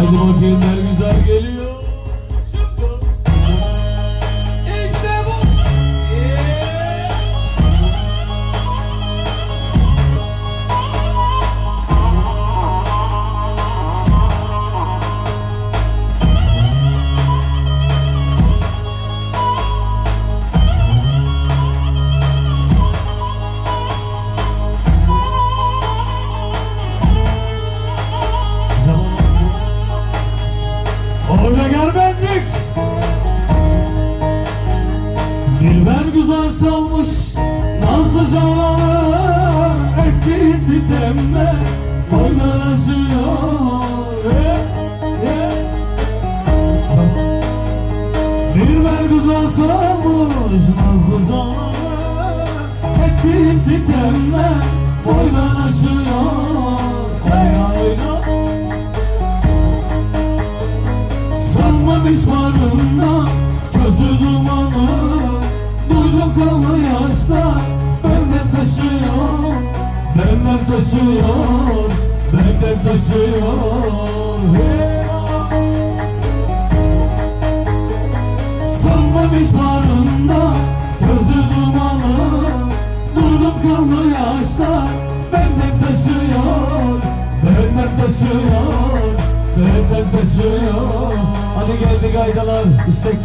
Haydi bakayım ne Vergüzar salmış Nazlı canlar Ettiği sitemle Oynanışıyor Eh, eh. Bir vergüzar salmış Nazlı canlar Ettiği sitemle Oynanışıyor Oyna oyna Sanmamış varında Gözü dumanı Duydum kanlı yaşlar Benden taşıyor Benden taşıyor Benden taşıyor Hey! Sanmamış varında Gözü dumanı Duydum kanlı yaşlar Benden taşıyor Benden taşıyor Benden taşıyor Hadi geldik aydalar istek